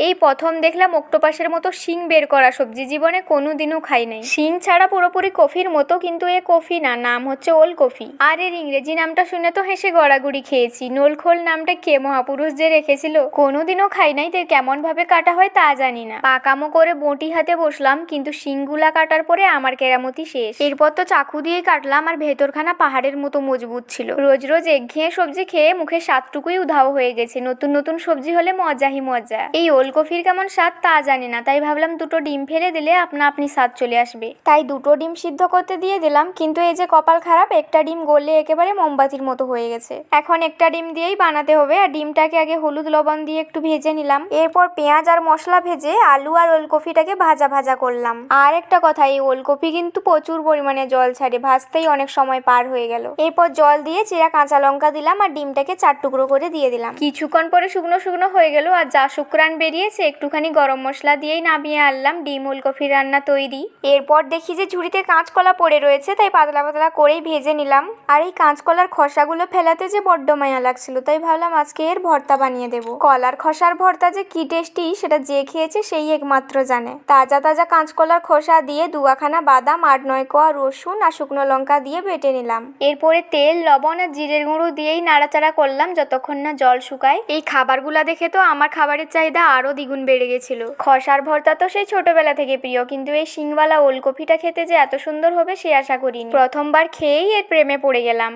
এই প্রথম দেখলাম অক্টোপাসের মতো শিং বের করা সবজি, জীবনে কোনোদিনও খাই নাই। শিং ছাড়া পুরোপুরি কফির মতো, কিন্তু এ কফি না, নাম হচ্ছে ওল কফি। আর এর ইংরেজি নামটা শুনে তো হেসে গড়াগুড়ি খেয়েছি। নোলখোল নামটা কে মহাপুরুষ যে রেখেছিল? কোনোদিনও খাই নাই তাই কেমন ভাবে কাটা হয় তা জানি না। পাকামো করে বটি হাতে বসলাম, কিন্তু শিংগুলা কাটার পরে আমার কেরামতি শেষ। এরপর তো চাকু দিয়েই কাটলাম, আর ভেতরখানা পাহাড়ের মতো মজবুত ছিল। রোজ রোজ একঘেয়ে সবজি খেয়ে মুখে সাতটুকুই উধাও হয়ে গেছে। নতুন নতুন সবজি হলে মজাহি মজা। এই ওলকফির কেমন স্বাদ তা জানি না তাই ভাবলাম দুটো ডিম ফেলে দিলে আপনা আপনি স্বাদ চলে আসবে। তাই দুটো ডিম সিদ্ধ করতে দিয়ে দিলাম কিন্তু এই যে কপাল খারাপ একটা ডিম গলে একেবারে মোমবাতির মতো হয়ে গেছে। এখন একটা ডিম দিয়েই বানাতে হবে আর ডিমটাকে আগে হলুদ লবণ দিয়ে একটু ভেজে নিলাম। এরপর পেঁয়াজ আর মশলা ভেজে আলু আর ওলকপিটাকে ভাজা ভাজা করলাম। আর একটা কথা এই ওলকপি কিন্তু প্রচুর পরিমাণে জল ছাড়ে ভাজতেই অনেক সময় পার হয়ে গেল। এরপর জল দিয়ে চিরা কাঁচা লঙ্কা দিলাম আর ডিমটাকে চার টুকরো করে দিয়ে দিলাম। কিছুক্ষণ পরে শুকনো শুকনো হয়ে গেল আর যা শুক্রান বেরিয়েছে একটুখানি গরম মশলা দিয়েই নামিয়ে আনলাম, ডিম ওলকপির রান্না তৈরি। এরপর দেখি যে ঝুড়িতে কাঁচকলা পড়ে রয়েছে, তাই পাতলা পাতলা করেই ভেজে নিলাম। আর এই কাঁচকলার খসাগুলো ফেলাতে যে বড্ড মায়া লাগছিল, তাই ভাবলাম আজকে এর ভর্তা বানিয়ে দেবো। কলার খসার ভর্তা যে কি টেস্টি, সেটা যে খেয়েছে সেই একমাত্র জানে। তাজা তাজা কাঁচকলার খোসা দিয়ে দুয়াখানা বাদাম, আট নয় কোয়া রসুন আর শুকনো লঙ্কা দিয়ে বেটে নিলাম। এরপরে তেল, লবণ আর জিরের গুঁড়ো দিয়েই নাড়াচাড়া করলাম যতক্ষণ না জল শুকায়। এই খাবারগুলা দেখে তো আমার খাবারের চাহিদা আরও দ্বিগুণ বেড়ে গেছিল। খসার ভর্তা তো সেই ছোটবেলা থেকে প্রিয়, কিন্তু এই শিংওয়ালা ওলকপিটা খেতে যে এত সুন্দর হবে সে আশা করিনি। প্রথমবার খেয়েই এর প্রেমে পড়ে গেলাম।